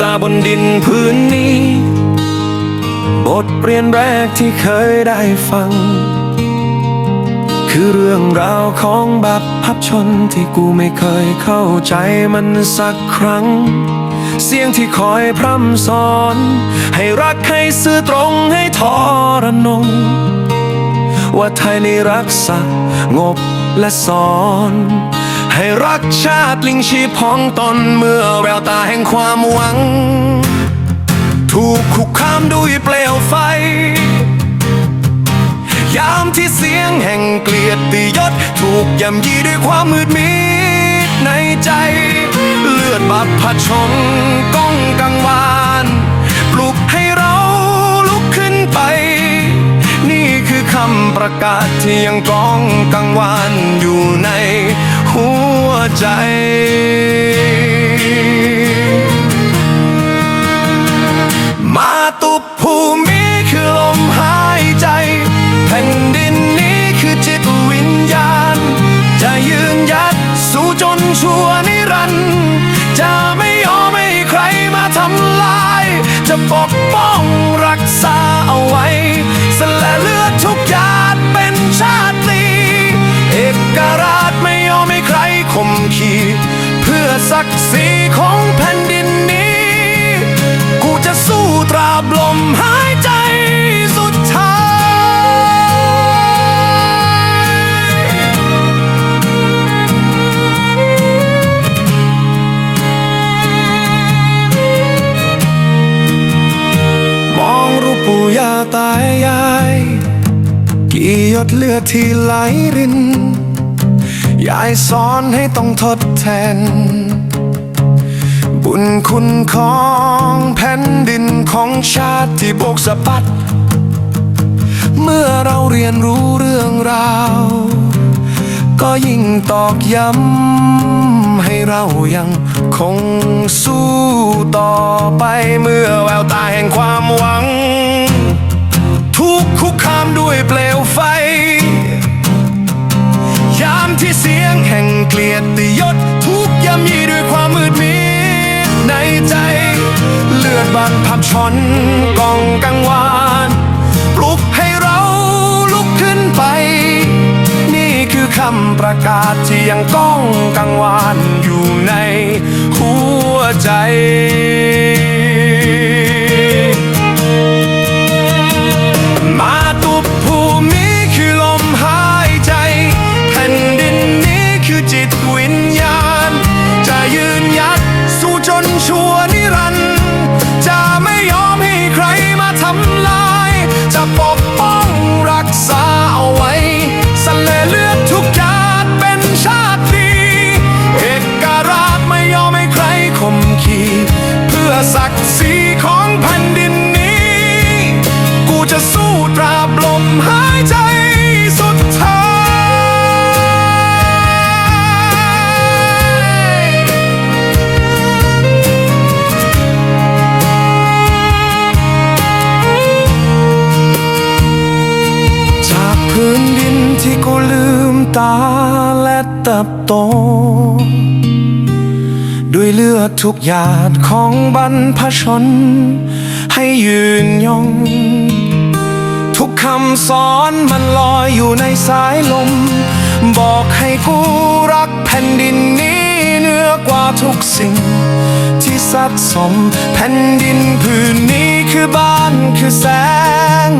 ตาบนดินพื้นนี้ บทเรียนแรกที่เคยได้ฟัง คือเรื่องราวของบัพพับชนที่กูไม่เคยเข้าใจมันสักครั้ง เสียงที่คอยพร่ำสอน ให้รักให้ซื่อตรงให้ทอรนง ว่าไทยในรักษางบและสอน ให้รักชาติลิงชีพของตนเมื่อแววตาแห่งความหวัง ถูกคุกคามด้วยเปลวไฟ ยามที่เสียงแห่งเกลียดติยศ ถูกย่ำยีด้วยความมืดมิดในใจ เลือดบาปผชนก้องกังวานปลุกให้เราลุกขึ้นไป นี่คือคำประกาศที่ยังก้องกังวานอยู่ในัวใจมาตุภูมิคือลมหายใจแผ่นดินนี้คือจิตวิญญาณจะยืนยัดสู้จนชั่วนิรันดร์จะไม่ยอมให้ใครมาทำลาย จะปก ศักดิ์ศรีของแผ่นดินนี้ กูจะสู้ตราบลมหายใจสุดท้าย มองรูปปู่ย่าตายาย กี่หยดเลือดที่ไหลรินยายสอนให้ต้องทดแทน บุญคุณของแผ่นดินของชาติที่โบกสะบัด เมื่อเราเรียนรู้เรื่องราว ก็ยิ่งตอกย้ำให้เรายังคงสู้ต่อไปเมื่อแววตาแห่งความหวัง ทุกคุกคามด้วยเปลวไฟ ยามที่เสียงแห่งเกลียดติยศ เลือดบาพับชนกองกังวานปลุกให้เราลุกขึ้นไป นี่คือคำประกาศที่ยังก้องกังวานอยู่ในหัวใจ ตราบลมหายใจสุดท้ายจากพื้นดินที่กูลืมตาและเติบโต ด้วยเลือดทุกหยาดของบรรพชน ให้ยืนยง ทุกคำสอนมันลอยอยู่ในสายลม บอกให้กูรักแผ่นดินนี้เหนือกว่าทุกสิ่ง ที่สัดสมแผ่นดินผืนนี้คือบ้านคือแสง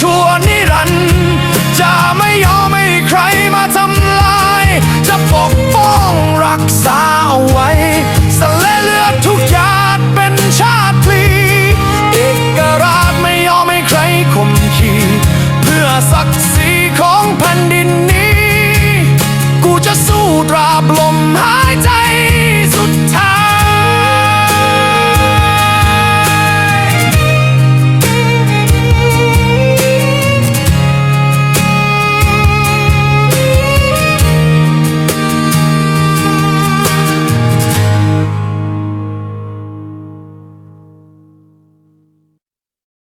ชั่วนิรันด์จะไม่ยอมให้ใครมาทำลาย จะปกป้องรักษาเอาไว้สะเลือดทุกหยาดเป็นชาติพลีเอกราชไม่ยอมให้ใครข่มขีเพื่อศักดิ์ศรีของแผ่นดินนี้ กูจะสู้ตราบลมหายใจ